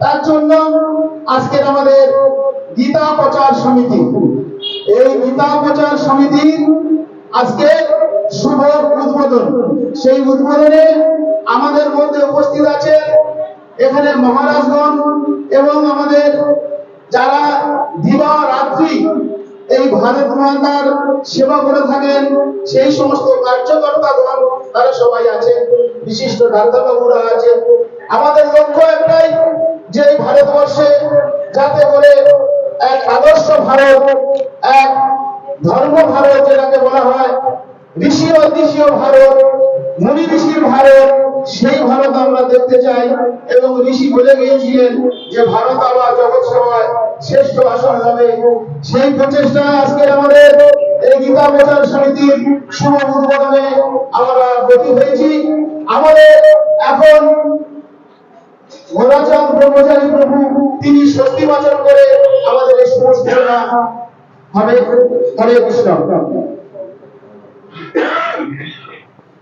তার জন্য আমাদের গীতা প্রচার সমিতি, এই গীতা প্রচার আজকে শুভ উদ্বোধন। সেই উদ্বোধনে আমাদের মধ্যে উপস্থিত আছে এখানে মহারাজগণ এবং আমাদের যারা দিবা রাত্রি এই ভারত মাতার সেবা করে থাকেন, সেই সমস্ত কার্যকর্তাগণ তারা সবাই আছে, বিশিষ্ট ডাক্তারবাবুরা আছে। আমাদের লক্ষ্য একটাই, যে এই ভারতবর্ষে যাতে করে এক আদর্শ ভারত, এক ধর্ম ভারত, যেটাকে বলা হয় ঋষি ঐতিহ্য ভারত, মুনি ঋষির ভারত সেই ভারত আমরা দেখতে চাই এবং ঋষি বলে গিয়েছিলেন যে ভারত আবার জগৎ সভায় শ্রেষ্ঠ আসন হবে। সেই প্রচেষ্টা আজকে আমাদের এই গীতা প্রচার সমিতির শুভ উদ্বোধনে আমরা গতি হয়েছি। আমাদের এখন ঘোড়াচাঁদ ব্রহ্মচারী প্রভু, তিনি ষষ্ঠী বচন করে আমাদের এই সমস্ত হবে। হরে কৃষ্ণ।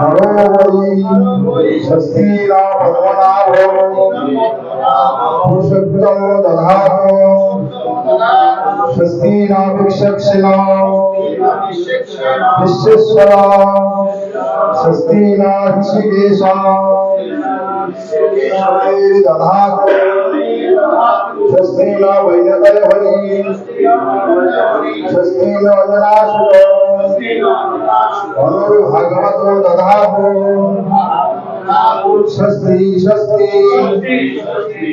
मनोवरी शस्त्रीरा भगवनाभो पुष्टो दधातो शस्त्रीरा विक्षक्षिणा विश्वेश्वरा शस्त्रीरा ऋषिकेशा दधातो शस्त्रीरा वैनतय हरि शस्त्रीरा वजनाशुभ अञ्जनाशुतो धनुर्भगवतो दधातु स्वस्ति स्वस्ति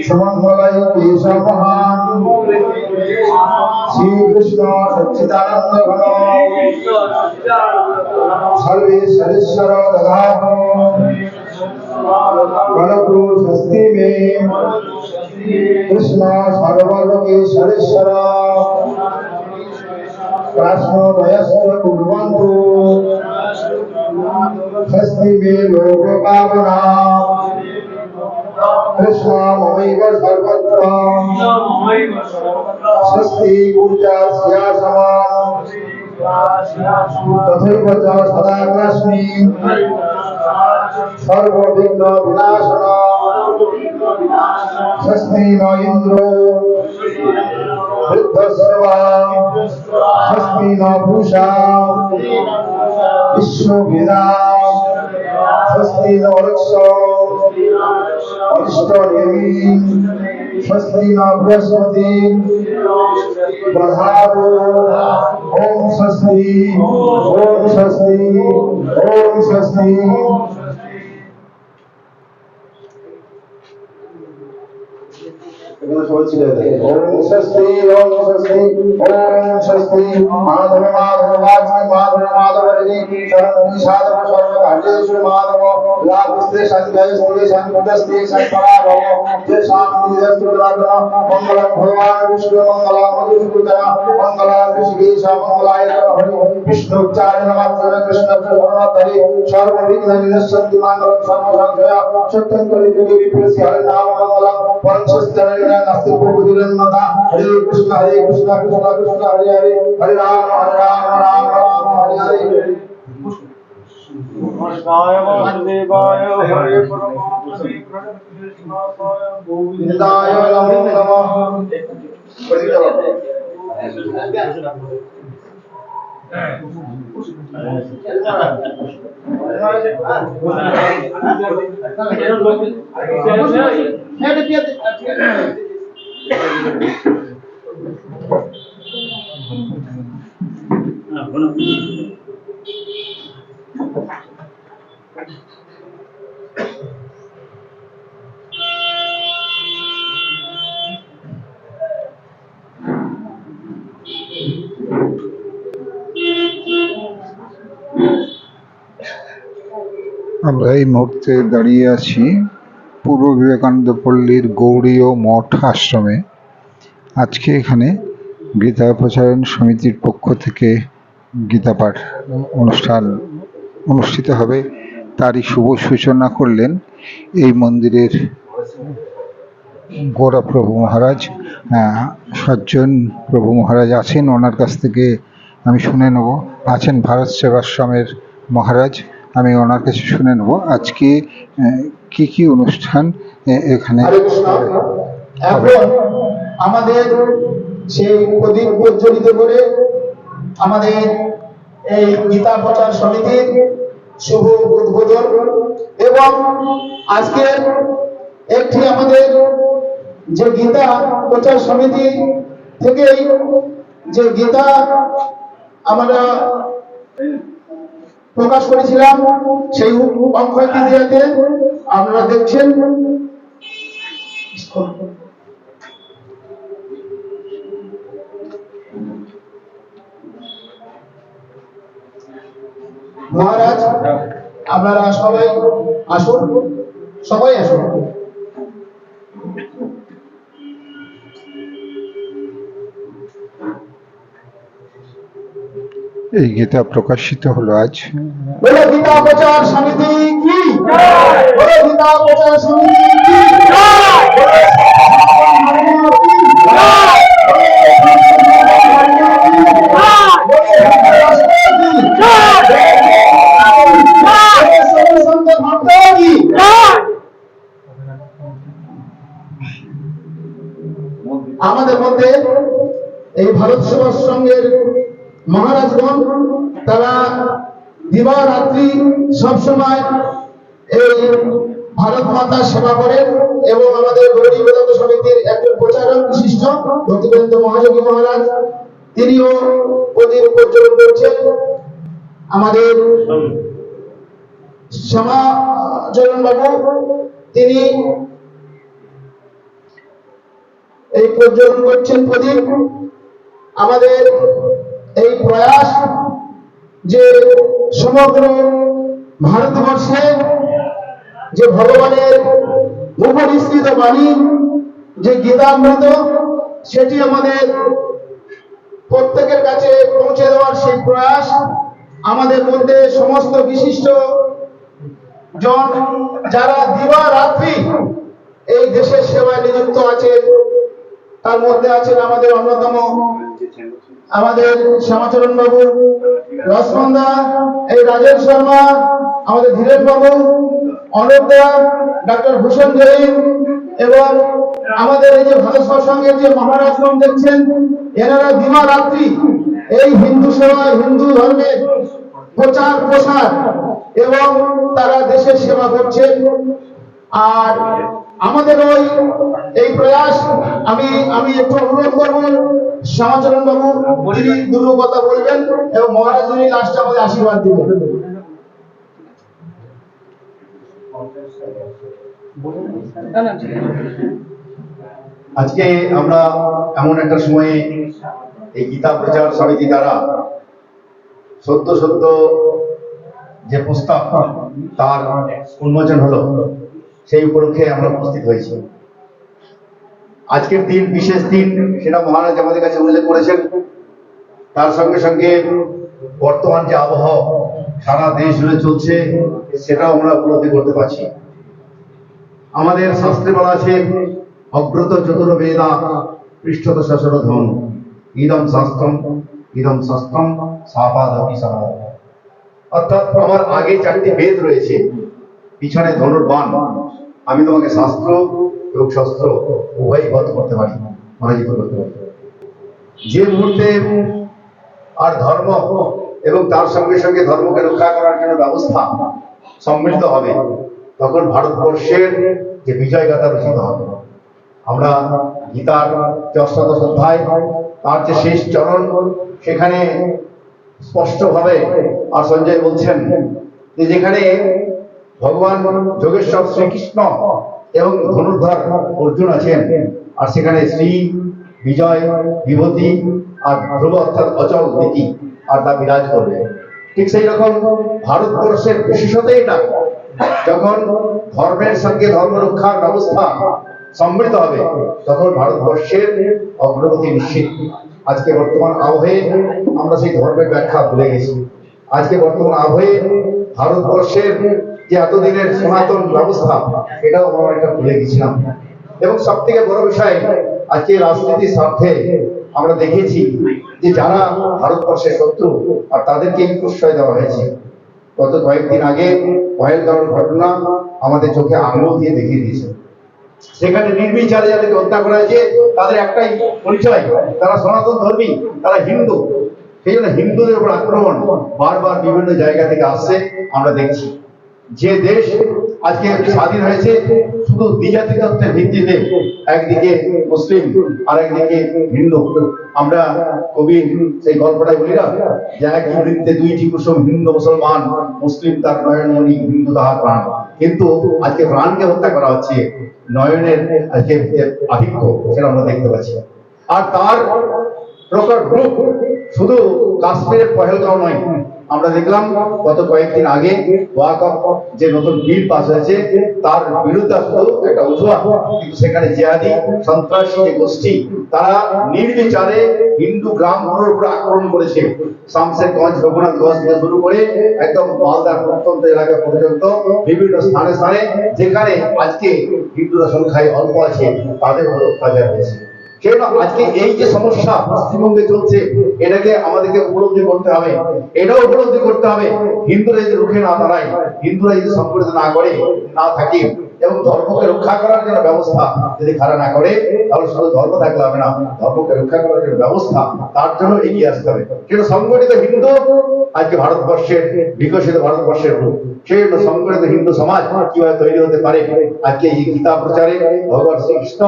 सुमङ्गलै केशवहान् श्रीकृष्ण सच्चिदानन्द घन सर्वेश्वरेश्वर दधातु गणगुरु स्वस्ति मे कृष्ण सर्वलोकेश्वरेश्वर রাষ্ট্রদয়শ্চ কুর্বন্তু স্বস্তি মে লোককামনা কৃষ্ণমৈব সর্বত্র স্বস্তি ঊর্জা সিয়াসমা তথৈব চ সদা রশ্মি সর্ববিঘ্ন স্বস্তি ন ইন্দ্র वृद्धस्रवा स्वस्ति न पूषा विश्वभिदा स्वस्ति न वृक्ष अरिष्टनेमि स्वस्ति न बृहस्पति ओम विष्णु उच्चारण मात्र कृष्ण सर्वतरि মঙ্গলম পরমশ্বস্তি নাস্তি প্রভুদিরন্নতা হরে কৃষ্ণ হরে কৃষ্ণ কৃষ্ণ কৃষ্ণ হরে হরে হরে রাম হরে রাম রাম রাম হরে হরে কৃষ্ণায় বাসুদেবায় হরে পরমাত্মনে প্রণতকৃষ্ণায় বিন্দায় নমো নমঃ আমরা এই মুহূর্তে দাঁড়িয়ে আছি পূর্ব বিবেকানন্দ পল্লীর গৌড়ীয় মঠ আশ্রমে আজকে এখানে গীতা প্রচারণ সমিতির পক্ষ থেকে গীতা পাঠ অনুষ্ঠান অনুষ্ঠিত হবে। তারই শুভ সূচনা করলেন এই মন্দিরের গোরা প্রভু মহারাজ সজ্জন প্রভু মহারাজ আছেন, ওনার কাছ থেকে আমি শুনে নেব। আছেন ভারত সেবাশ্রমের মহারাজ, আমি ওনার কাছে শুনে নেব। আজকে কি কি অনুষ্ঠান এখানে এখন আমাদের সেই প্রদীপ প্রজ্বলিত করে আমাদের এই গীতা প্রচার সমিতির শুভ উদ্বোধন এবং আজকে একটি আমাদের যে গীতা প্রচার সমিতি থেকেই যে গীতা আমরা প্রকাশ করেছিলাম সেই অক্ষয় আপনারা দেখছেন। মহারাজ আপনারা সবাই আসুন। সবাই আসুন। এই গীতা প্রকাশিত হলো আজ। প্রচার প্রচার বলে ধর্ম কি? বলে রাষ্ট্র কি? বলে সর্বসন্ত ভক্ত কি? আমাদের মধ্যে এই ভারত সেবাশ্রমের মহারাজগণ তারা দিবা রাত্রি সবসময় এই ভারত মাতার সেবা করেন এবং আমাদের গৌরী বেদান্ত সমিতির একজন প্রচারক বিশিষ্ট ভক্তিবেন্দ্র মহাযোগী মহারাজ, তিনিও প্রদীপ প্রজ্বলন করছেন। আমাদের শ্যামাচরণ বাবু তিনি এই প্রজ্বলন করছেন প্রদীপ আমাদের এই প্রয়াস যে সমগ্র ভারতবর্ষে যে ভগবানের মুখনিষ্কৃত বাণী, যে গীতামৃত, সেটি আমাদের প্রত্যেকের কাছে পৌঁছে দেওয়ার সেই প্রয়াস, আমাদের মধ্যে সমস্ত বিশিষ্ট জন যারা দিবা রাত্রি এই দেশের সেবায় নিযুক্ত আছেন, তার মধ্যে আছেন আমাদের অন্যতম আমাদের শ্যামাচরণ বাবু, রসমন্দা, এই রাজেশ শর্মা, আমাদের ধীরেশ বাবু অলোক দা ডক্টর ভূষণ জৈন এবং আমাদের এই যে ভারত সৎসঙ্গের যে মহারাজগণ দেখছেন, এনারা দিবা রাত্রি, এই হিন্দু সেবায় হিন্দু ধর্মের প্রচার প্রসার এবং তারা দেশের সেবা করছেন। আর আমাদের ওই, এই প্রয়াস আমি আমি একটু অনুরোধ করব শ্যামাচরণ বাবু তিনি দুটো কথা বলবেন এবং মহারাজ যিনি লাস্টে আমাদের আশীর্বাদ দিবেন। আজকে আমরা এমন একটা সময়ে এই গীতা প্রচার সমিতি দ্বারা সত্য সত্য যে প্রস্তাব তার উন্মোচন হলো সেই উপলক্ষে আমরা উপস্থিত হয়েছি। আজকের দিন, বিশেষ দিন, সেটা মহারাজ আমাদের কাছে উল্লেখ করেছেন। তার সঙ্গে সঙ্গে বর্তমান যে আবহাওয়া, সারা দেশ জুড়ে চলছে, সেটাও আমরা উপলব্ধি করতে পারছি। আমাদের শাস্ত্রে বলা আছে, অগ্রত চতুর্বেদা পৃষ্ঠত শাসন ধন ইদম শাস্ত্রম ইদম শাস্ত্রম, সাপাদপি সহ অর্থাৎ আমার আগে চারটি বেদ রয়েছে, পিছনে ধনুর্বাণ। আমি তোমাকে শাস্ত্র এবং শস্ত্র উভয়ই বধ করতে পারি পরাজিত করতে পারি যে মুহূর্তে আর ধর্ম এবং তার সঙ্গে সঙ্গে ধর্মকে রক্ষা করার জন্য ব্যবস্থা সম্মিলিত হবে, তখন ভারতবর্ষের যে বিজয় গাথা রচিত হবে। আমরা গীতার যে অষ্টাদশ অধ্যায়, তার যে শেষ চরণ, সেখানে স্পষ্টভাবে আর সঞ্জয় বলছেন যে যেখানে ভগবান যোগেশ্বর শ্রীকৃষ্ণ এবং ধনুর্ধর অর্জুন আছেন। আর সেখানে শ্রী বিজয়, বিভূতি আর ধ্রুব অর্থাৎ অচল নীতি আর তা বিরাজ করবে। ঠিক সেই রকম ভারতবর্ষের বিশেষত এটা, যখন ধর্মের সঙ্গে ধর্ম রক্ষার ব্যবস্থা সম্মিলিত হবে, তখন ভারতবর্ষের অগ্রগতি নিশ্চিত। আজকে বর্তমান আবহে আমরা সেই ধর্মের ব্যাখ্যা ভুলে গেছি। আজকে বর্তমান আবহে ভারতবর্ষের যে এতদিনের সনাতন ব্যবস্থা, এটাও আমরা একটা ভুলে গেছিলাম। এবং সব থেকে বড় বিষয়, আজকে রাজনীতির স্বার্থে আমরা দেখেছি যে যারা ভারতবর্ষের শত্রু, আর তাদেরকে প্রশ্রয় দেওয়া হয়েছে। গত কয়েকদিন আগে পহেলগাঁওয়ের ঘটনা আমাদের চোখে আঙুল দিয়ে দেখিয়ে দিয়েছে। সেখানে নির্বিচারে যাদেরকে হত্যা করা হয়েছে, তাদের একটাই পরিচয়, তারা সনাতন ধর্মী, তারা হিন্দু। সেই জন্য হিন্দুদের উপর আক্রমণ বারবার বিভিন্ন জায়গা থেকে আসছে, আমরা দেখছি। যে দেশ আজকে স্বাধীন হয়েছে, শুধু দ্বিজাতি তত্ত্বের ভিত্তিতে একদিকে মুসলিম আর একদিকে হিন্দু। আমরা কবি সেই গল্পটাই বলি না, যে এক ঝুড়িতে দুইটি কুসুম, হিন্দু, মুসলমান, মুসলিম, তার নয়নমণি হিন্দু তাহার প্রাণ। কিন্তু আজকে প্রাণকে হত্যা করা হচ্ছে, নয়নের আজকে আধিক্য, সেটা আমরা দেখতে পাচ্ছি। আর তার প্রকার রূপ শুধু কাশ্মীরের পহেলগাঁও নয় আমরা দেখলাম গত কয়েকদিন আগে যে নতুন বিল পাস হয়েছে, তার বিরুদ্ধে একটা অজুহাত কিন্তু সেখানে জিহাদি, সন্ত্রাসী যে গোষ্ঠী, তারা নির্বিচারে হিন্দু গ্রামগুলোর উপর আক্রমণ করেছে। শামশেরগঞ্জ রঘুনাথগঞ্জ থেকে শুরু করে একদম মালদার প্রত্যন্ত এলাকা পর্যন্ত বিভিন্ন স্থানে স্থানে যেখানে আজকে হিন্দুরা সংখ্যায় অল্প আছে, তাদের উপর অত্যাচার হয়েছে। কেন আজকে এই যে সমস্যা পশ্চিমবঙ্গে চলছে এটাকে আমাদেরকে উপলব্ধি করতে হবে। এটাও উপলব্ধি করতে হবে। হিন্দুরা যদি রুখে না দাঁড়ায় হিন্দুরা যদি সংগঠিত না করে না থাকে এবং ধর্মকে রক্ষা করার জন্য ব্যবস্থা যদি খারাপ না করে, তাহলে শুধু ধর্ম থাকলে হবে না, ধর্মকে রক্ষা করার জন্য ব্যবস্থা তার জন্য এগিয়ে আসতে হবে। কিন্তু সংগঠিত হিন্দু আজকে ভারতবর্ষের, বিকশিত ভারতবর্ষের রূপ। সেই জন্য সংগঠিত হিন্দু সমাজ কীভাবে তৈরি হতে পারে? আজকে এই গীতা প্রচারে ভগবান শ্রীকৃষ্ণ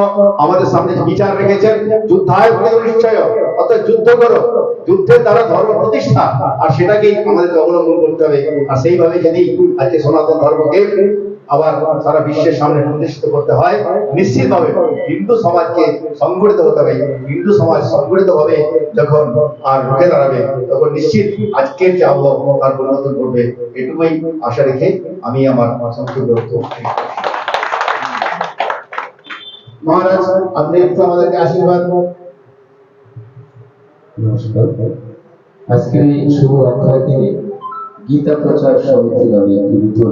আমাদের সামনে বিচার রেখেছেন যুদ্ধায় নিশ্চয় অর্থাৎ যুদ্ধ করো। যুদ্ধের দ্বারা ধর্ম প্রতিষ্ঠা, আর সেটাকেই আমাদেরকে অবলম্বন করতে হবে। আর সেইভাবে যদি আজকে সনাতন ধর্মকে আবার সারা বিশ্বের সামনে প্রতিষ্ঠিত করতে হয়। নিশ্চিতভাবে হিন্দু সমাজকে সংগঠিত হতে হবে। হিন্দু সমাজ সংগঠিত হবে যখন আর রুখে দাঁড়াবে তখন নিশ্চিত আজকের যে আবহাওয়া, তার পরিবর্তন করবে এটুকুই আশা রেখে আমি আমার সংক্ষিপ্ত মহারাজ, আপনি একটু আমাদেরকে আশীর্বাদ নমস্কার। আজকের এই শুভ অক্ষয় দিনে গীতা প্রচার সমিতি নামে একটি নতুন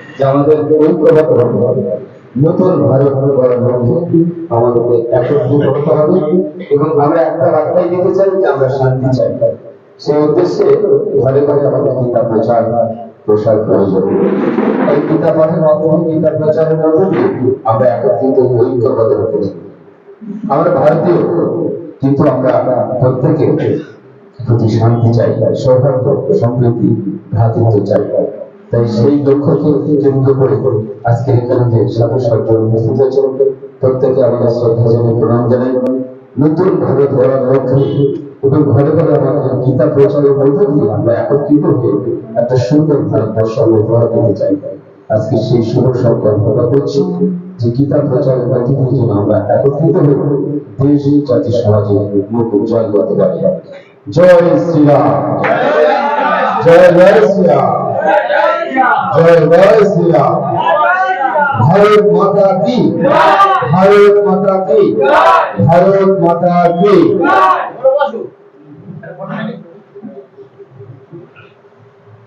যে আমাদের ঐক্যবদ্ধ হতে হবে, নতুন আমাদেরকে একত্রিত হবে এবং আমরা একটা বার্তাই দিতে চাই যে আমরা শান্তি চাই। সেই উদ্দেশ্যে ঘরে ঘরে আমাদের প্রচার, প্রসার প্রয়োজন। এই পাঠের মাধ্যমে প্রচারের আমরা একত্রিত ঐক্যবদ্ধ হতে আমরা ভারতীয়, কিন্তু আমরা প্রত্যেকে প্রতি শান্তি চাই, সৌহার্দ্য সম্প্রীতি ভ্রাতৃত্ব চাই। তাই সেই লক্ষ্যকে কেন্দ্র করে আজকে এখানে যে সাধু সজ্জন উপস্থিত হয়েছে প্রত্যেকে আমাদের শ্রদ্ধা জানাই প্রণাম জানাই। নতুন ভারত গড়ার লক্ষ্যে এবং ঘরে ঘরে আমাদের গীতা প্রচারের মধ্য দিয়ে আমরা একত্রিত হয়ে একটা সুন্দর ভারতবর্ষ আমরা উপহার দিতে চাই। আজকে সেই শুভ সংকল্প আমরা করছি যে গীতা প্রচারের মধ্য দিয়ে যেন আমরা একত্রিত হয়ে দেশ, জাতি, সমাজে মুখ উজ্জ্বল করতে পারি। জয় শ্রীরাম। জয় জয় শ্রীরাম।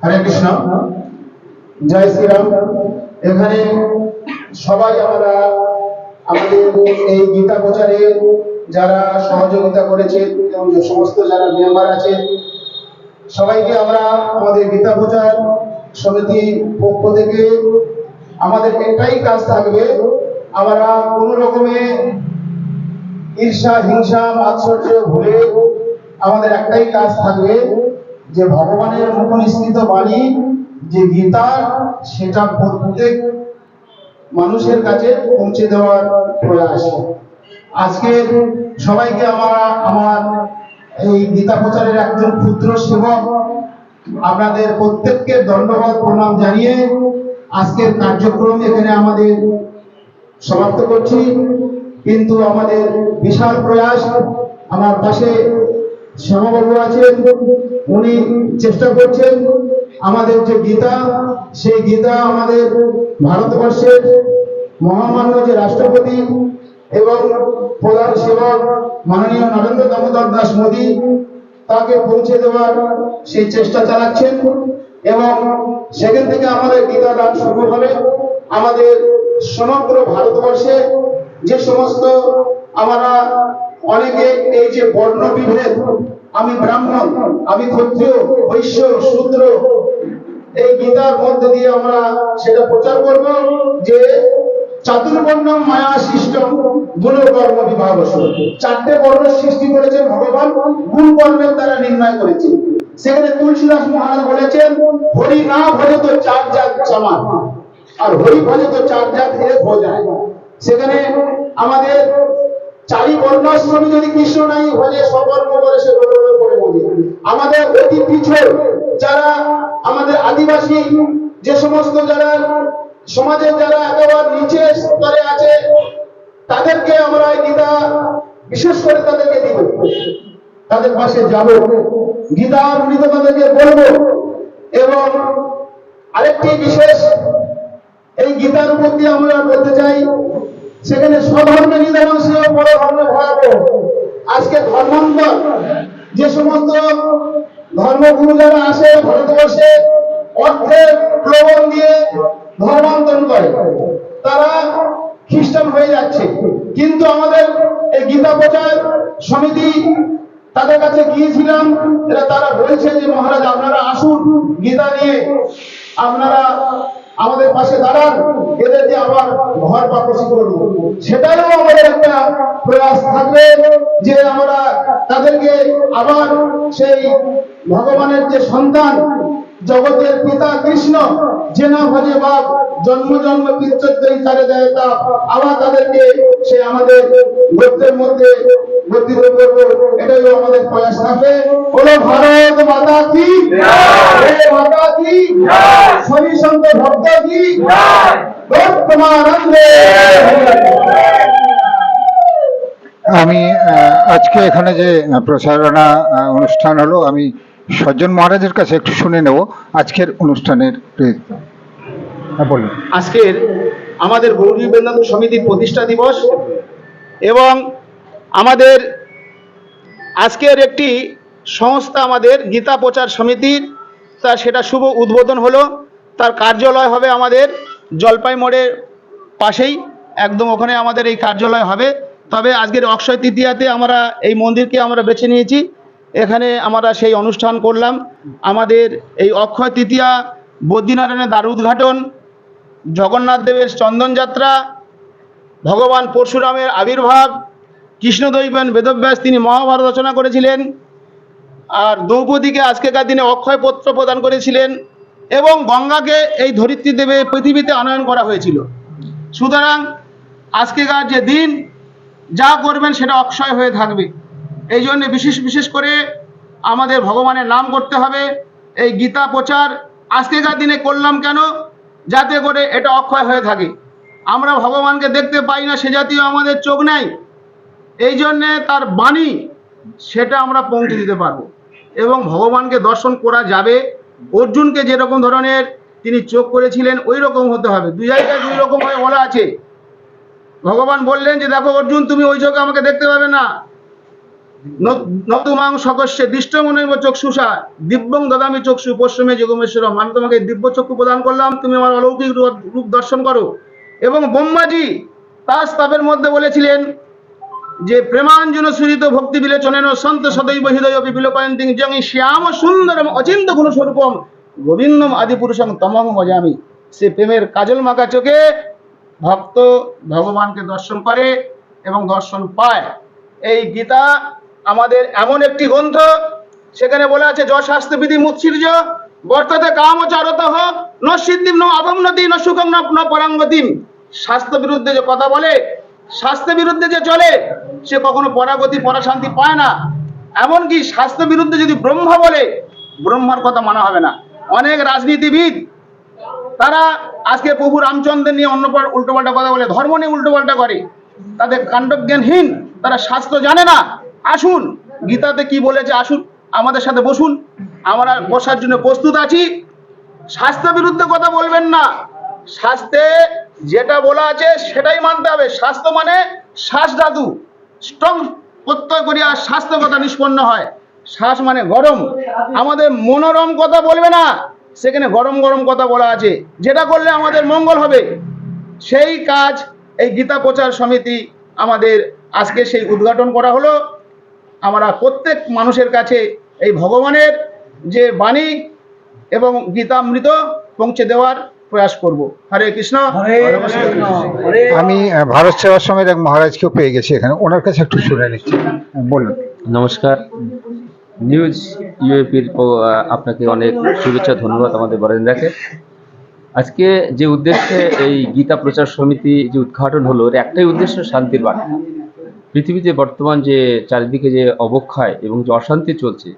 হরে কৃষ্ণ। জয় শ্রীরাম। এখানে সবাই আমরা আমাদের এই গীতা প্রচারে যারা সহযোগিতা করেছেন এবং সমস্ত যারা মেম্বার আছেন সবাইকে আমরা আমাদের গীতা প্রচার সমিতি পক্ষ থেকে আমাদের একটাই কাজ থাকবে, আমরা কোনো রকমে ঈর্ষা, হিংসা, মাৎসর্য ভুলে আমাদের একটাই কাজ থাকবে যে ভগবানের মুখ নিঃসৃত বাণী, যে গীতা, সেটা প্রত্যেক মানুষের কাছে পৌঁছে দেওয়ার প্রয়াস। আজকে সবাইকে আমার আমার এই গীতা প্রচারের একজন ক্ষুদ্র সেবক আপনাদের প্রত্যেককে ধন্যবাদ, প্রণাম জানিয়ে আজকের কার্যক্রম এখানে আমাদের সমাপ্ত করছি। কিন্তু আমাদের বিশাল প্রয়াস আমার পাশে শ্যামাবাবু আছেন, উনি চেষ্টা করছেন। আমাদের যে গীতা, সেই গীতা আমাদের ভারতবর্ষের মহামান্য যে রাষ্ট্রপতি এবং প্রধান সেবক মাননীয় নরেন্দ্র দামোদর দাস মোদী তাকে পৌঁছে দেওয়ার সেই চেষ্টা চালাচ্ছেন এবং সেখান থেকে আমাদের গীতা দান শুরু হবে। আমাদের সমগ্র ভারতবর্ষে যে সমস্ত আমরা অনেকে এই যে বর্ণ বিভেদ আমি ব্রাহ্মণ, আমি ক্ষত্রিয়, বৈশ্য, শূদ্র, এই গীতার মধ্যে দিয়ে আমরা সেটা প্রচার করব যে চাতুর্বর্ণ মায়া সৃষ্টম গুণ কর্ম বিভাগ চারটে বর্ণ সৃষ্টি করেছেন ভগবান, গুণ কর্মের দ্বারা নির্ণয় করেছে। সেখানে তুলসীদাস মহারাজ বলেছেন, হরি না ভরে তো চার জাত সমান। আর হরি ভরে তো চার জাত হয়ে যায় সেখানে আমাদের চারি বর্ণাশ্রমী যদি কৃষ্ণ নাই, ভজে সকর্ম করে সে পড়ে বোঝে আমাদের অতি পিছর যারা আমাদের আদিবাসী, যে সমস্ত যারা সমাজের যারা একেবারে নিচে স্তরে আছে, তাদেরকে আমরা এই গীতা বিশেষ করে তাদেরকে দিব। তাদের পাশে যাব। গীতা অমৃত তাদেরকে বলব। এবং আরেকটি বিশেষ, এই গীতার দিয়ে আমরা বলতে চাই, সেখানে স্বধর্মে নিধন সে বড় ধর্মে ভয়াবহ। আজকে ধর্মান্তর যে সমস্ত ধর্মগুরু যারা আসে ভারতবর্ষে অর্থের প্রবণ দিয়ে ধর্মান্তরণ করে। তারা খ্রিস্টান হয়ে যাচ্ছে। কিন্তু আমাদের এই গীতা প্রচার সমিতি তাদের কাছে গিয়েছিলাম। তারা বলছে যে, মহারাজ, আপনারা আসুন গীতা নিয়ে। আপনারা আমাদের পাশে দাঁড়ান। এদেরকে আবার ঘর পাকসি করব সেটাও আমাদের একটা প্রয়াস থাকবে যে আমরা তাদেরকে আবার সেই ভগবানের যে সন্তান জগতের পিতা কৃষ্ণ যে না ভজে বাপ জন্ম জন্ম তারে দেয় তা আবার তাদেরকে সে আমাদের গোত্রের মধ্যে গঠিত করব। এটাই আমাদের প্রয়াস থাকবে হলো ভারত মাতা কি? মাতা কি? শনি সন্ত ভক্ত কি? বর্তমানন্দে আমি আহ, আজকে এখানে যে প্রচারণা আহ, অনুষ্ঠান হলো আমি সজ্জন মহারাজের কাছে একটু শুনে নেব আজকের অনুষ্ঠানের হ্যাঁ বলুন। আজকের আমাদের গৌরী বেদান্ত সমিতির প্রতিষ্ঠা দিবস এবং আমাদের আজকের একটি সংস্থা আমাদের গীতা প্রচার সমিতির, তা সেটা শুভ উদ্বোধন হলো। তার কার্যালয় হবে আমাদের জলপাই মোড়ের পাশেই, একদম ওখানে আমাদের এই কার্যালয় হবে। তবে আজকের অক্ষয় তৃতীয়াতে আমরা এই মন্দিরকে আমরা বেছে নিয়েছি। এখানে আমরা সেই অনুষ্ঠান করলাম। আমাদের এই অক্ষয় তৃতীয়া, বদ্রীনারায়ণের দ্বার উদ্ঘাটন, জগন্নাথ দেবের চন্দনযাত্রা ভগবান পরশুরামের আবির্ভাব কৃষ্ণদৈবান বেদব্যাস তিনি মহাভারত রচনা করেছিলেন, আর দ্রৌপদীকে আজকেকার দিনে অক্ষয় পত্র প্রদান করেছিলেন এবং গঙ্গাকে এই ধরিত্রী দেবে পৃথিবীতে আনয়ন করা হয়েছিল। সুতরাং আজকেকার যে দিন, যা করবেন সেটা অক্ষয় হয়ে থাকবে। এই জন্য বিশেষ বিশেষ করে আমাদের ভগবানের নাম করতে হবে। এই গীতা প্রচার আজকেকার দিনে করলাম কেন? যাতে করে এটা অক্ষয় হয়ে থাকে। আমরা ভগবানকে দেখতে পাই না, সে জাতীয় আমাদের চোখ নাই। এই জন্যে তার বাণী, সেটা আমরা পৌঁছে দিতে পারব। এবং ভগবানকে দর্শন করা যাবে। অর্জুনকে যেরকম ধরনের তিনি চোখ করেছিলেন ওই রকম হতে হবে। দুই জায়গায় দুই রকম ভাবে বলা আছে। ভগবান বললেন যে, দেখো অর্জুন, তুমি ওই চোখে আমাকে দেখতে পাবে না। নতুমাং সকস্যে দৃষ্টমনৈব চক্ষুষা, দিব্যং দদামি চক্ষু, পশ্চিমে যোগমেশ্বরম। আমি তোমাকে দিব্য চক্ষু প্রদান করলাম, তুমি আমার অলৌকিক রূপ দর্শন করো। এবং ব্রহ্মাজি তার স্তবের মধ্যে বলেছিলেন যে, প্রেমাঞ্জন সুরিত ভক্তি বিলেচনেন সন্ত সদৈব হৃদয় বিপিলপয়ন্তিং জং শ্যাম সুন্দরম অচিন্ত গুণ স্বরূপম গোবিন্দম আদি পুরুষম তমং ভজামি। সে প্রেমের কাজল মাখা চোখে ভক্ত ভগবানকে দর্শন করে এবং দর্শন পায়। এই গীতা আমাদের এমন একটি গ্রন্থ, সেখানে বলা আছে, যশ শাস্ত্রবিধি মুৎসির্য, বর্ততে কাম চারত ন সিদ্ধিম, ন অবনতি ন সুখম, ন পরাঙ্গতিম। স্বাস্থ্য বিরুদ্ধে যে কথা বলে স্বাস্থ্য বিরুদ্ধে যে চলে, সে কখনো পরাগতি, পরাশান্তি পায় না। এমনকি স্বাস্থ্য বিরুদ্ধে যদি ব্রহ্মা বলে, ব্রহ্মার কথা মানা হবে না। অনেক রাজনীতিবিদ, তারা আজকে প্রভু রামচন্দ্রের নিয়ে অন্য উল্টো পাল্টা কথা বলে, ধর্ম নিয়ে উল্টো পাল্টা করে। তাদের কাণ্ডজ্ঞানহীন, তারা শাস্ত্র জানে না। আসুন, গীতাতে কি বলেছে আসুন, আমাদের সাথে বসুন, আমরা বসার জন্য প্রস্তুত আছি। স্বাস্থ্য বিরুদ্ধে কথা বলবেন না। স্বাস্থ্যে যেটা বলা আছে সেটাই মানতে হবে। স্বাস্থ্য মানে শ্বাস ধাতু স্ট্রং প্রত্যয় করিয়া স্বাস্থ্য কথা নিষ্পন্ন হয়। শ্বাস মানে গরম। আমাদের মনোরম কথা বলবে না। সেখানে গরম গরম কথা বলা আছে। যেটা করলে আমাদের মঙ্গল হবে। সেই কাজ এই গীতা প্রচার সমিতি আমাদের আজকে সেই উদ্ঘাটন করা হলো। আমরা প্রত্যেক মানুষের কাছে এই ভগবানের যে বাণী এবং গীতামৃত পৌঁছে দেওয়ার প্রয়াস করব। হরে কৃষ্ণ। আমি ভারত সেবা সমিতির এক মহারাজকেও পেয়ে গেছি এখানে। ওনার কাছে একটু শুনে নিচ্ছি। হ্যাঁ, বলুন। নমস্কার। নিউজ ইউএপির আপনাকে অনেক শুভেচ্ছা ধন্যবাদ আমাদের বরেন্দ্রাকে। আজকে যে উদ্দেশ্যে এই গীতা প্রচার সমিতি যে উদ্ঘাটন হলো এর একটাই উদ্দেশ্য শান্তির বার্তা। পৃথিবীতে বর্তমান যে চারিদিকে যে অবক্ষয় এবং যে অশান্তি চলছে,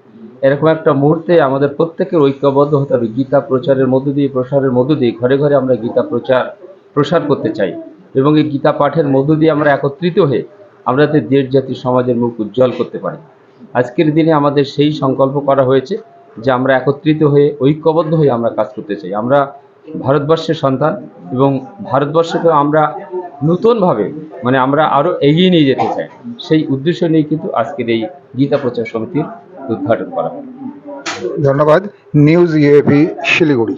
এরকম একটা মুহূর্তে আমাদের প্রত্যেকের ঐক্যবদ্ধ হতে হবে। গীতা প্রচারের মধ্য দিয়ে, প্রসারের মধ্য দিয়ে ঘরে ঘরে আমরা গীতা প্রচার, প্রসার করতে চাই এবং এই গীতা পাঠের মধ্য দিয়ে আমরা একত্রিত হয়ে আমরা যাতে দেশ, জাতি, সমাজের মুখ উজ্জ্বল করতে পারি। আজকের দিনে আমাদের সেই সংকল্প করা হয়েছে যে আমরা একত্রিত হয়ে, ঐক্যবদ্ধ হয়ে আমরা কাজ করতে চাই। আমরা ভারতবর্ষের সন্তান এবং ভারতবর্ষকে আমরা নতুনভাবে মানে আমরা আরও এগিয়ে নিয়ে যেতে চাই। সেই উদ্দেশ্য নিয়ে কিন্তু আজকের এই গীতা প্রচার সমিতির উদ্ঘাটন করা ধন্যবাদ। News UAP Siliguri.